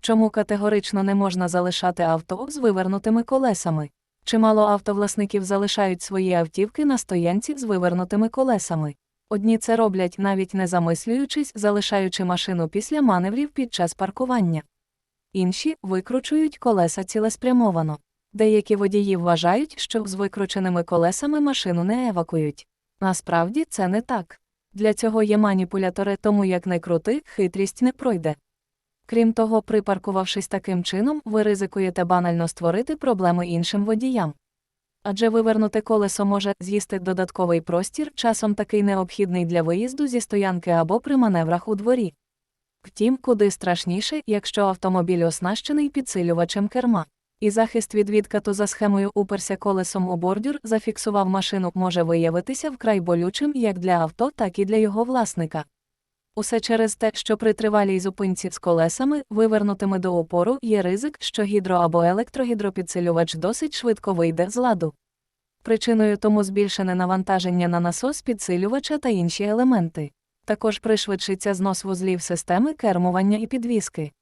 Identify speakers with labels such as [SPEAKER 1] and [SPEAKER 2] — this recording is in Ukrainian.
[SPEAKER 1] Чому категорично не можна залишати авто з вивернутими колесами? Чимало автовласників залишають свої автівки на стоянці з вивернутими колесами. Одні це роблять навіть не замислюючись, залишаючи машину після маневрів під час паркування. Інші викручують колеса цілеспрямовано. Деякі водії вважають, що з викрученими колесами машину не евакують. Насправді це не так. Для цього є маніпулятори, тому як не крути, хитрість не пройде. Крім того, припаркувавшись таким чином, ви ризикуєте банально створити проблеми іншим водіям. Адже вивернуте колесо може з'їсти додатковий простір, часом такий необхідний для виїзду зі стоянки або при маневрах у дворі. Втім, куди страшніше, якщо автомобіль оснащений підсилювачем керма. І захист від відкату за схемою уперся колесом у бордюр, зафіксував машину, може виявитися вкрай болючим як для авто, так і для його власника. Усе через те, що при тривалій зупинці з колесами, вивернутими до опору, є ризик, що гідро або електрогідропідсилювач досить швидко вийде з ладу. Причиною тому збільшене навантаження на насос підсилювача та інші елементи. Також пришвидшиться знос вузлів системи кермування і підвіски.